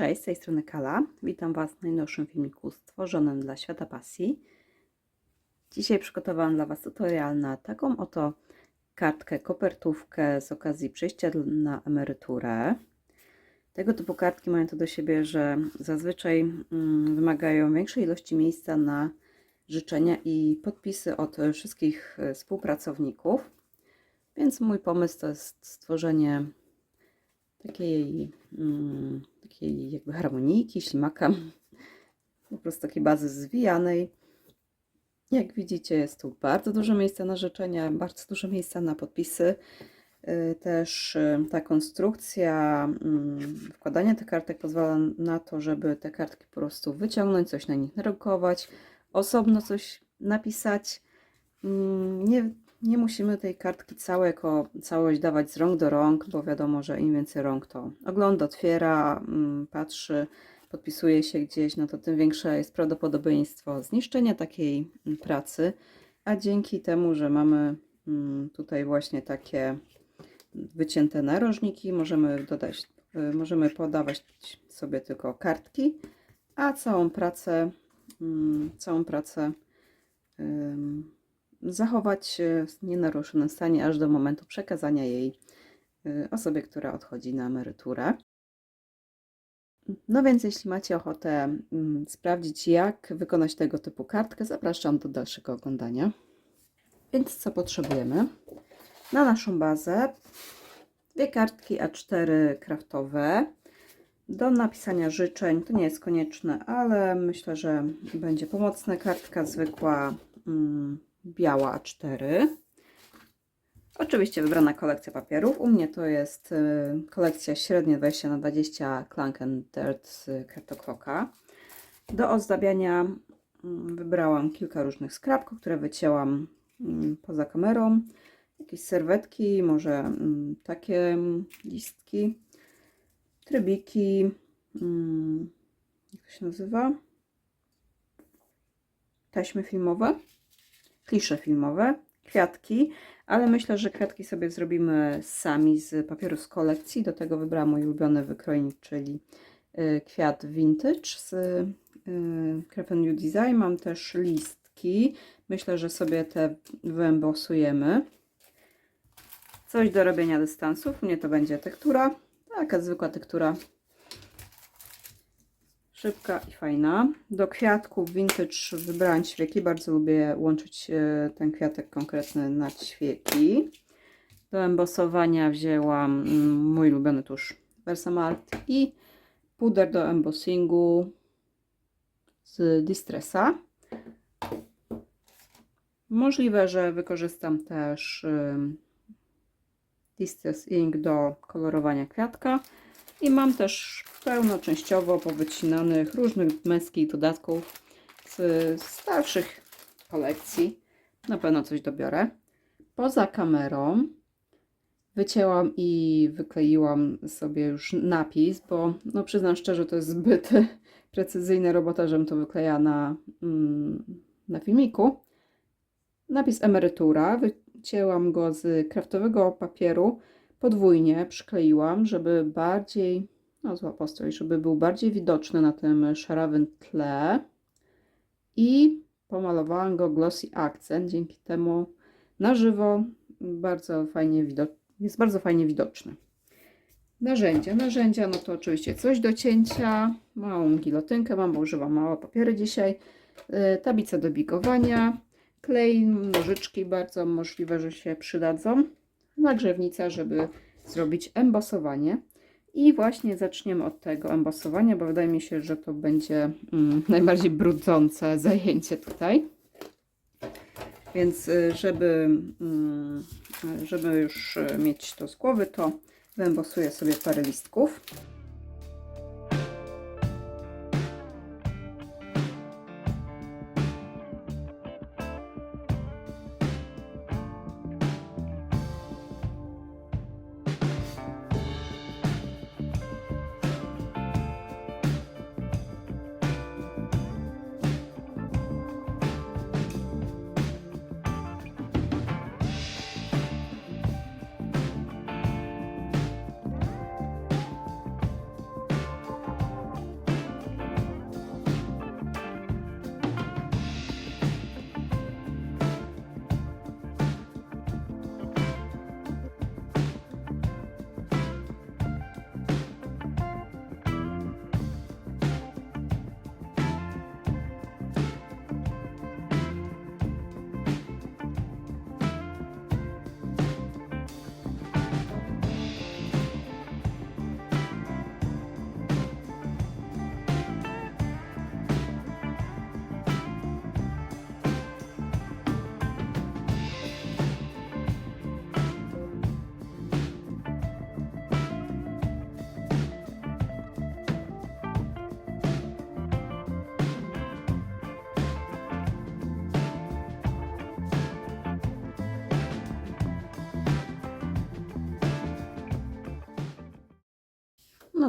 Cześć, z tej strony Kala. Witam Was w najnowszym filmiku stworzonym dla Świata Pasji. Dzisiaj przygotowałam dla Was tutorial na taką oto kartkę, kopertówkę z okazji przejścia na emeryturę. Tego typu kartki mają to do siebie, że zazwyczaj mm, wymagają większej ilości miejsca na życzenia i podpisy od wszystkich e, współpracowników. Więc mój pomysł to jest stworzenie takiej, mm, takiej jakby harmonijki, ślimaka, po prostu takiej bazy zwijanej. Jak widzicie, jest tu bardzo dużo miejsca na życzenia, bardzo dużo miejsca na podpisy. Y, Też y, ta konstrukcja mm, wkładania tych kartek pozwala na to, żeby te kartki po prostu wyciągnąć, coś na nich narykować, osobno coś napisać. Mm, Nie, nie musimy tej kartki całej jako całość dawać z rąk do rąk, bo wiadomo, że im więcej rąk to ogląda, otwiera, mm, patrzy, podpisuje się gdzieś, no to tym większe jest prawdopodobieństwo zniszczenia takiej mm, pracy. A dzięki temu, że mamy mm, tutaj właśnie takie wycięte narożniki, możemy dodać, y, możemy podawać sobie tylko kartki, a całą pracę, całą pracę zachować e, w nienaruszonym stanie aż do momentu przekazania jej e, osobie, która odchodzi na emeryturę. No więc jeśli macie ochotę mm, sprawdzić, jak wykonać tego typu kartkę, zapraszam do dalszego oglądania. Więc co potrzebujemy? Na naszą bazę dwie kartki A4 kraftowe. Do napisania życzeń to nie jest konieczne, ale myślę, że będzie pomocna kartka zwykła. Mm, biała A4. Oczywiście wybrana kolekcja papierów. U mnie to jest y, kolekcja średnia 20 na 20 Clank and Dirt z. Do ozdabiania mm, wybrałam kilka różnych skrapków, które wycięłam mm, poza kamerą. Jakieś serwetki, może mm, takie listki, trybiki, jak to się nazywa? Taśmy filmowe klisze filmowe, kwiatki, ale myślę, że kwiatki sobie zrobimy sami z papieru z kolekcji. Do tego wybrałam mój ulubiony wykrojnik, czyli y, kwiat vintage z y, Crepe New Design. Mam też listki. Myślę, że sobie te wyembosujemy. Coś do robienia dystansów. Mnie to będzie tektura. Taka zwykła tektura Szybka i fajna. Do kwiatków vintage wybrałam ćwieki. Bardzo lubię łączyć e, ten kwiatek konkretny na ćwieki. Do embosowania wzięłam mm, mój ulubiony tusz Versamart i puder do embossingu z Distressa. Możliwe, że wykorzystam też Distress Ink do kolorowania kwiatka. I mam też pełno częściowo powycinanych różnych męskich dodatków z starszych kolekcji. Na pewno coś dobiorę. Poza kamerą wycięłam i wykleiłam sobie już napis, bo no przyznam szczerze, to jest zbyt precyzyjna robota, żebym to wyklejała na, mm, na filmiku. Napis emerytura. Wycięłam go z kraftowego papieru podwójnie przykleiłam, żeby bardziej, no zła postrój, żeby był bardziej widoczny na tym szarawym tle. I pomalowałam go glossy akcent, dzięki temu na żywo bardzo fajnie jest bardzo fajnie widoczny. Narzędzia. Narzędzia, no to oczywiście coś do cięcia, małą gilotynkę mam, bo używam małe papiery dzisiaj, yy, tablica do bigowania, klej, nożyczki bardzo możliwe, że się przydadzą nagrzewnica, żeby zrobić embosowanie. I właśnie zaczniemy od tego embosowania, bo wydaje mi się, że to będzie mm, najbardziej brudzące zajęcie tutaj. Więc y, żeby, mm, żeby już mieć to z głowy, to wyembosuję sobie parę listków.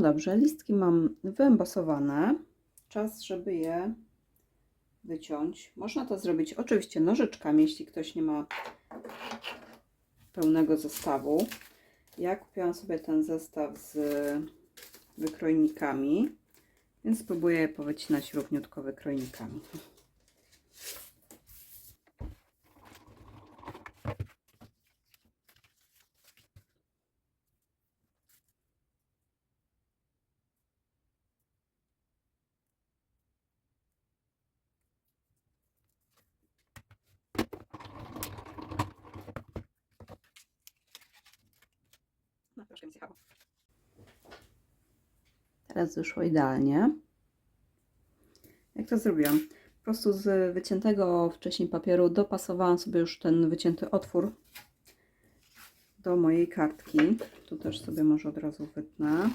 Dobrze, listki mam wyembosowane. Czas, żeby je wyciąć. Można to zrobić oczywiście nożyczkami, jeśli ktoś nie ma pełnego zestawu. Ja kupiłam sobie ten zestaw z wykrojnikami, więc spróbuję je powycinać równiutko wykrojnikami. Teraz wyszło idealnie. Jak to zrobiłam? Po prostu z wyciętego wcześniej papieru dopasowałam sobie już ten wycięty otwór do mojej kartki. Tu też sobie może od razu wytnę.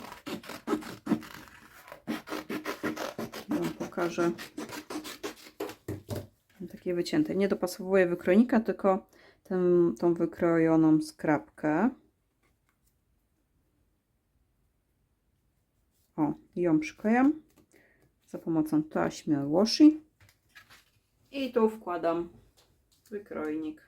Wam pokażę. Takie wycięte. Nie dopasowuję wykrojnika, tylko tę, tą wykrojoną skrapkę. O, ją przyklejam za pomocą taśmy washi i tu wkładam wykrojnik.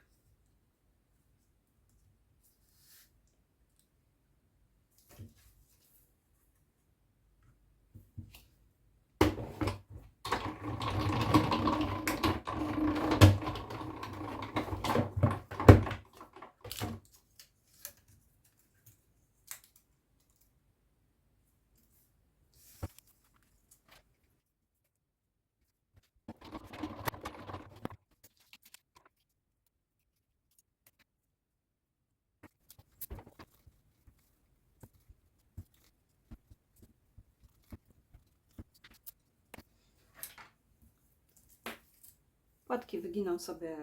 Płatki wyginam sobie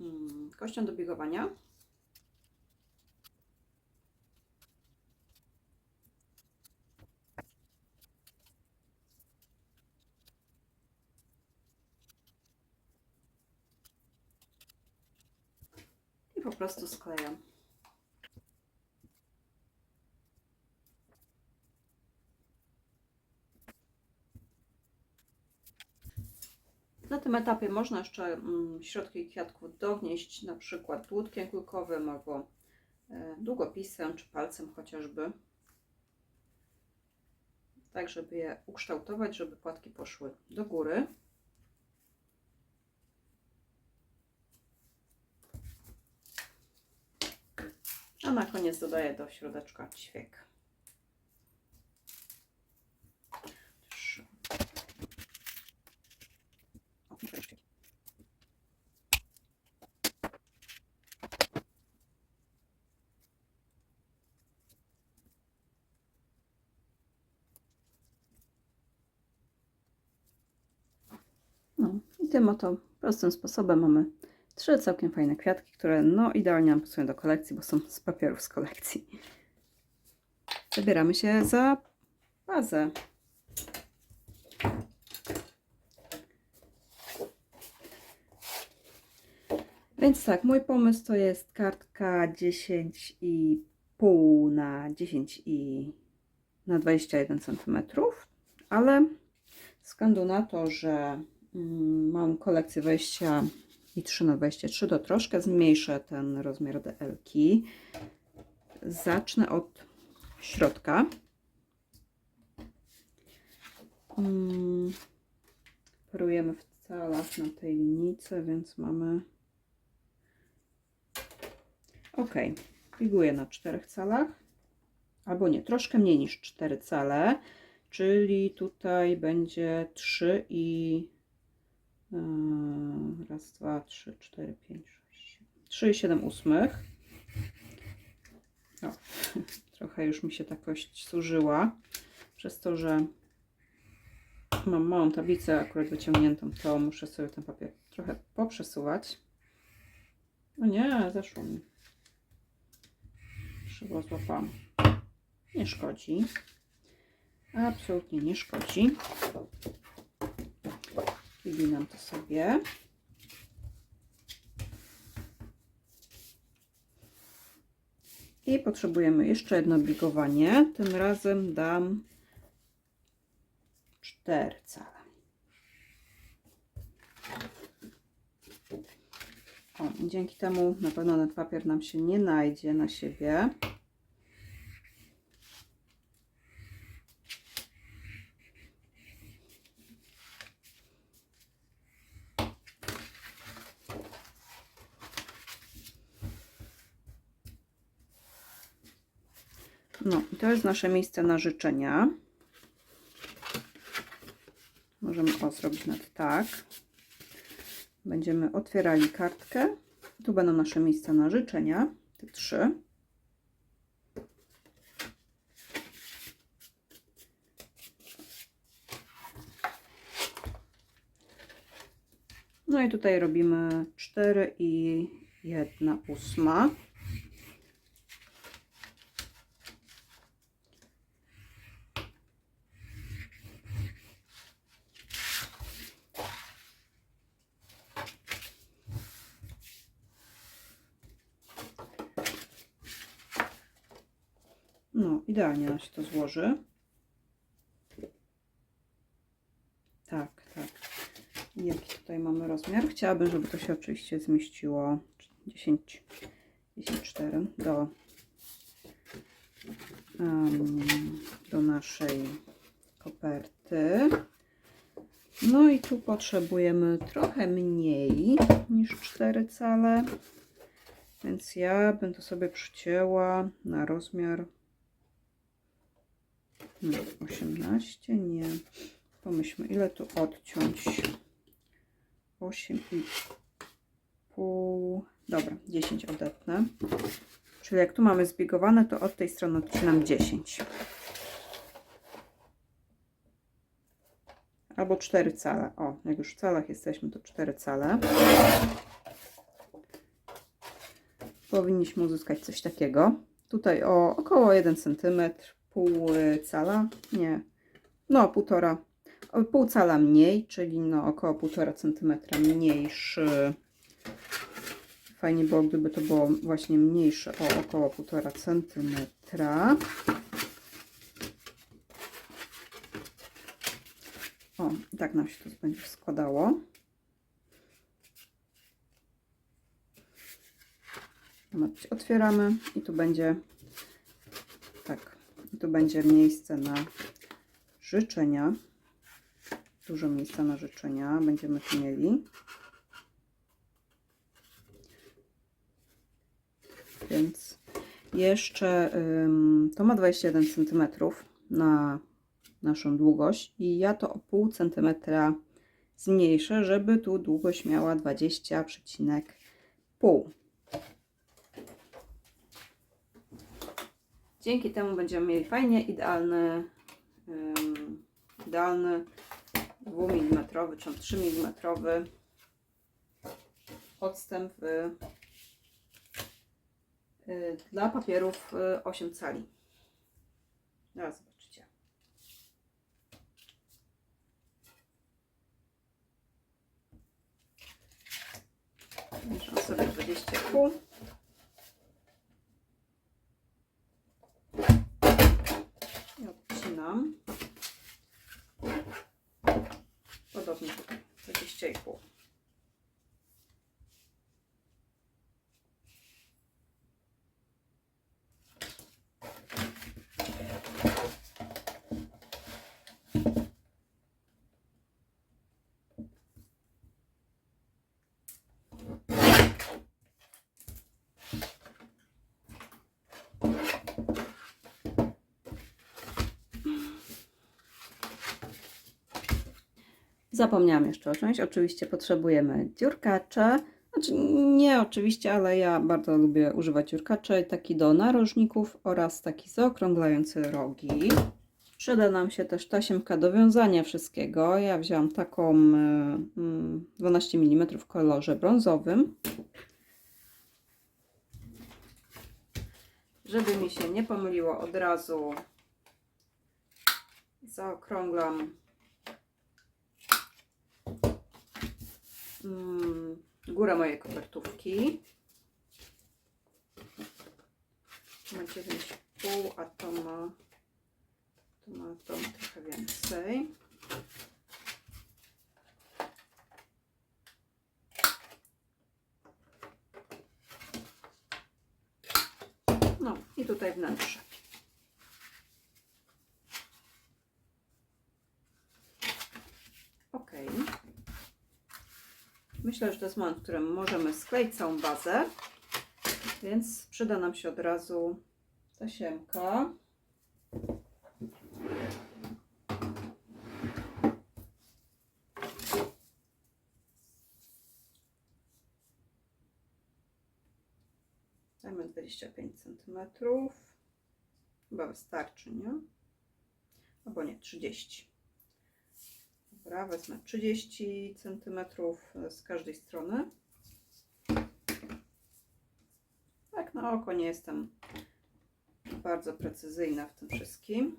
mm, kością do biegowania. I po prostu sklejam. Na tym etapie można jeszcze mm, środki kwiatków downieść, na przykład dłutkiem kulkowym albo e, długopisem czy palcem chociażby. Tak, żeby je ukształtować, żeby płatki poszły do góry. A na koniec dodaję do środeczka ćwiek. Trzy. O, cztery sztuki. No i tym oto prostym sposobem mamy trzy całkiem fajne kwiatki, które no idealnie nam pasują do kolekcji, bo są z papierów z kolekcji. Zabieramy się za bazę. Więc tak, mój pomysł to jest kartka 10,5 na 10 i na 21 cm, ale ze względu na to, że mam kolekcję wejścia i 3 na 23 to troszkę zmniejszę ten rozmiar DL-ki. Zacznę od środka. Mm, Parujemy w calach na tej linijce, więc mamy ok, figuję na czterech calach, albo nie, troszkę mniej niż 4 cale, czyli tutaj będzie 3 i raz, dwa, trzy, cztery, pięć, sześć. Trzy i siedem ósmych. O, trochę już mi się ta kość zużyła. Przez to, że mam małą tablicę akurat wyciągniętą, to muszę sobie ten papier trochę poprzesuwać. O nie, zeszło mi. Szybko złapałam. Nie szkodzi. Absolutnie nie szkodzi. Wyginam to sobie. I potrzebujemy jeszcze jedno bigowanie. Tym razem dam 4 cale. O, dzięki temu na pewno ten papier nam się nie najdzie na siebie. No, i to jest nasze miejsce na życzenia. Możemy o zrobić nawet tak. Będziemy otwierali kartkę. Tu będą nasze miejsca na życzenia. Te trzy. No i tutaj robimy 4 i 1 ósma. No, idealnie nam się to złoży. Tak, tak. Jaki tutaj mamy rozmiar? Chciałabym, żeby to się oczywiście zmieściło 10, 10 4 do, em, do naszej koperty. No i tu potrzebujemy trochę mniej niż 4 cale. Więc ja to sobie przycięła na rozmiar hmm, 18, nie. Pomyślmy, ile tu odciąć? 8,5. Dobra, 10 odetnę. Czyli jak tu mamy zbiegowane, to od tej strony odcinam 10. Albo 4 cale. O, jak już w calach jesteśmy, to 4 cale. Powinniśmy uzyskać coś takiego. Tutaj o około 1 cm, pół cala, nie, no półtora, pół cala mniej, czyli no około 1,5 cm mniejszy. Fajnie było, gdyby to było właśnie mniejsze o około 1,5 cm. O, tak nam się to będzie składało. Otwieramy i tu będzie tu będzie miejsce na życzenia. Dużo miejsca na życzenia będziemy tu mieli. Więc jeszcze to ma 21 cm na naszą długość i ja to o pół centymetra zmniejszę, żeby tu długość miała 20,5. Dzięki temu będziemy mieli fajnie idealny, ym, idealny 2 mm czy 3 mm odstęp y, y, dla papierów y, 8 cali. Teraz zobaczycie. Mieszam sobie 20,5. I odcinam. Podobnie tutaj, 20,5. Zapomniałam jeszcze o czymś. Oczywiście potrzebujemy dziurkacze. Znaczy, nie oczywiście, ale ja bardzo lubię używać dziurkaczy. Taki do narożników oraz taki zaokrąglający rogi. Przyda nam się też tasiemka do wiązania wszystkiego. Ja wzięłam taką y, mm, 12 mm w kolorze brązowym. Żeby mi się nie pomyliło od razu zaokrąglam Y, góra mojej kopertówki. Ma 9,5, a to ma, to ma to trochę więcej. No i tutaj wnętrze. Myślę, że to jest moment, w którym możemy skleić całą bazę, więc przyda nam się od razu tasiemka. Dajmy 25 cm. Chyba wystarczy, nie? Albo nie, 30. Dobra, wezmę 30 cm z każdej strony. Tak na oko nie jestem bardzo precyzyjna w tym wszystkim.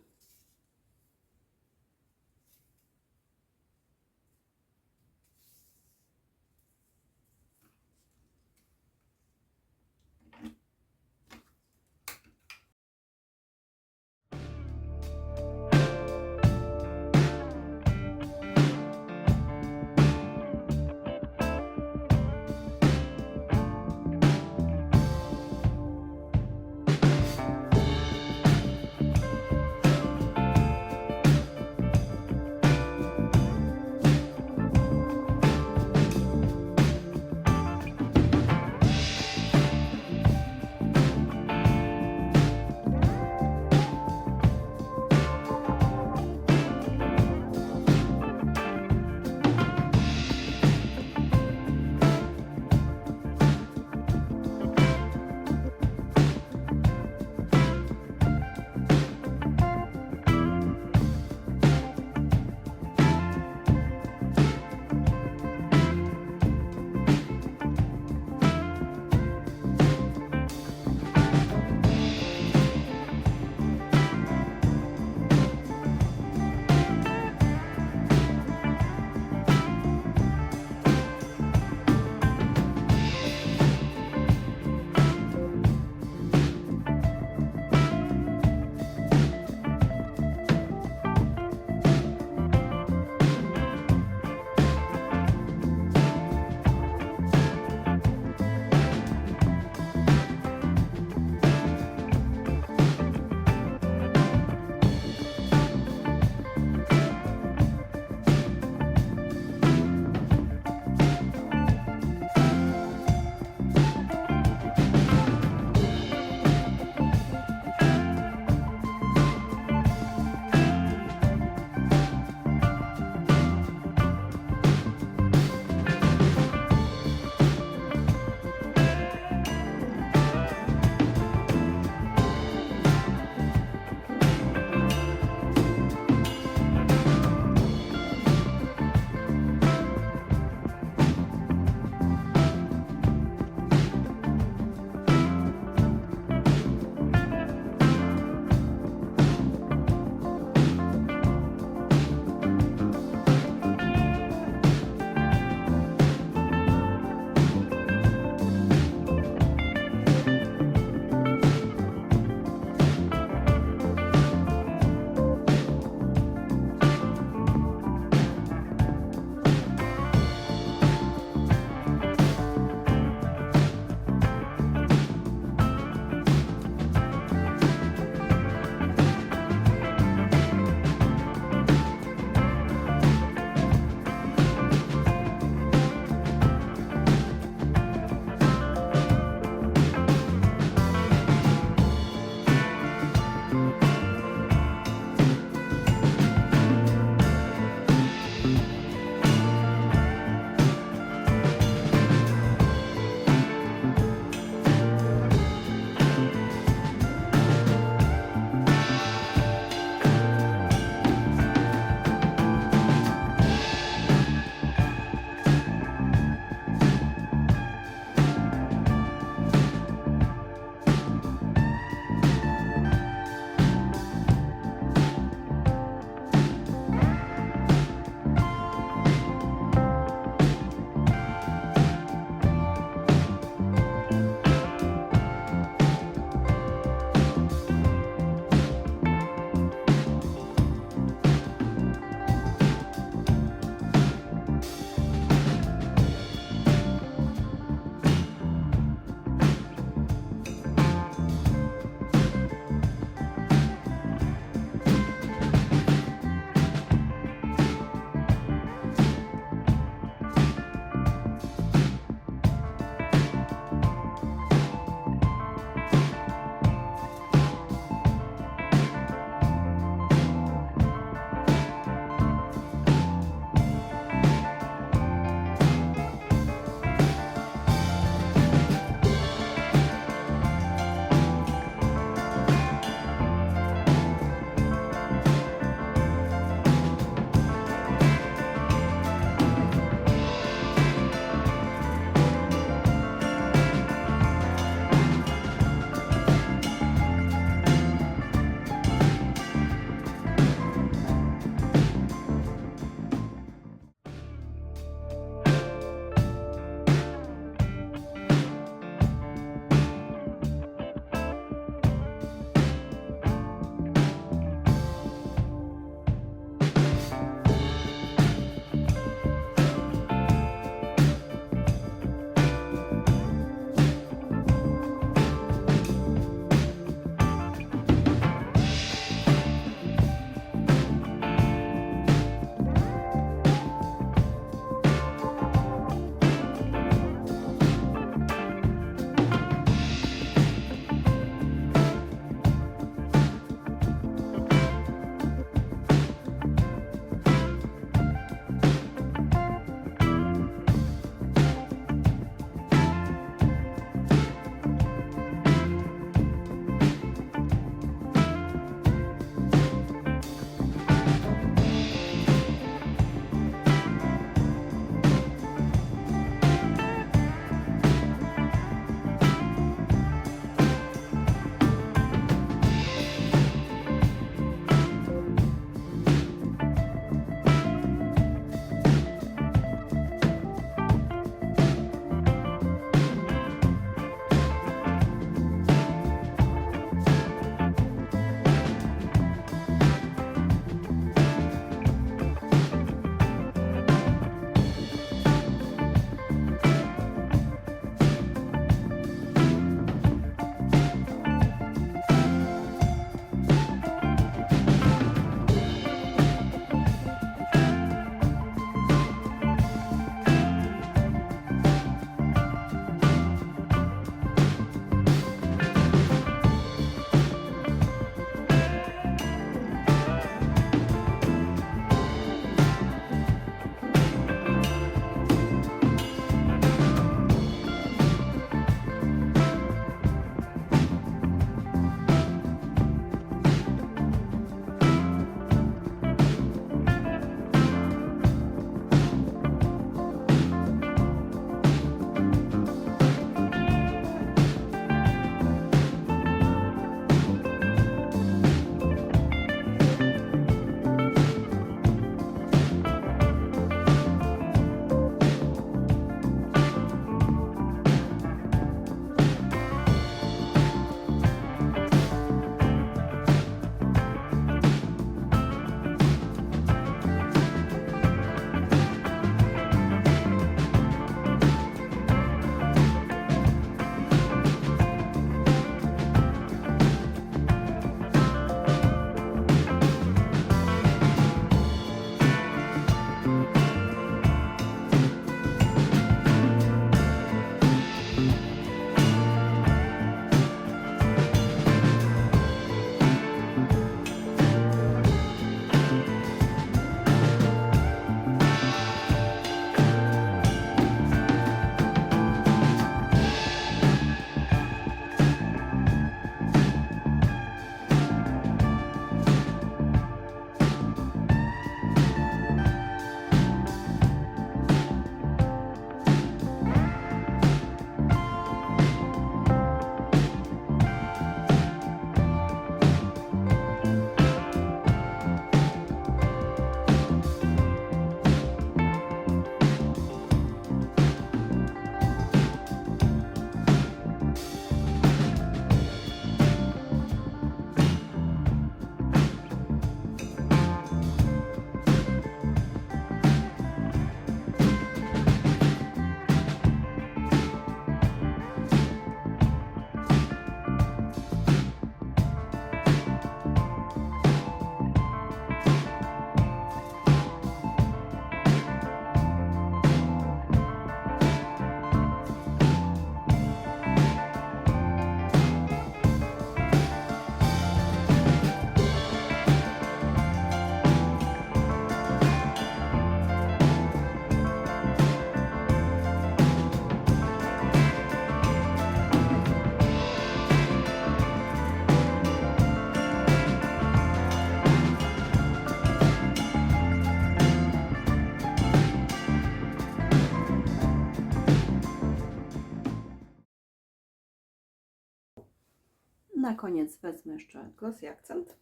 Na koniec wezmę jeszcze glossy akcent.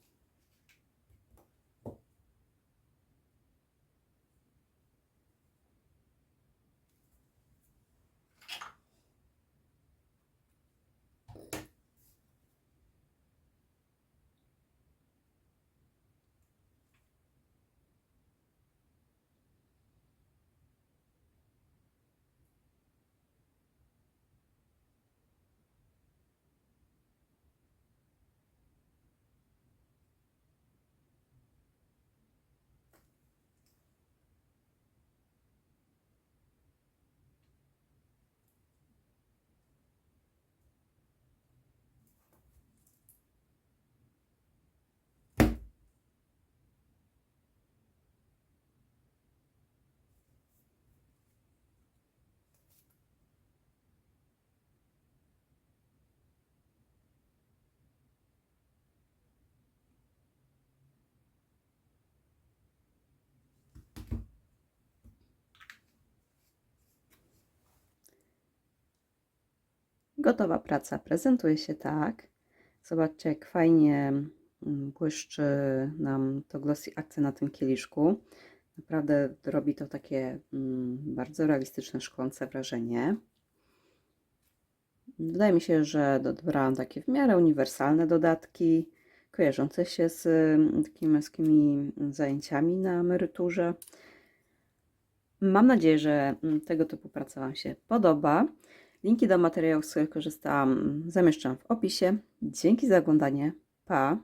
Gotowa praca prezentuje się tak. Zobaczcie, jak fajnie mm, błyszczy nam to glossy akcent na tym kieliszku. Naprawdę robi to takie mm, bardzo realistyczne, szklące wrażenie. Wydaje mi się, że dobrałam takie w miarę uniwersalne dodatki, kojarzące się z mm, takimi męskimi zajęciami na emeryturze. Mam nadzieję, że tego typu praca Wam się podoba. Linki do materiałów, z których korzystałam, zamieszczam w opisie. Dzięki za oglądanie. Pa!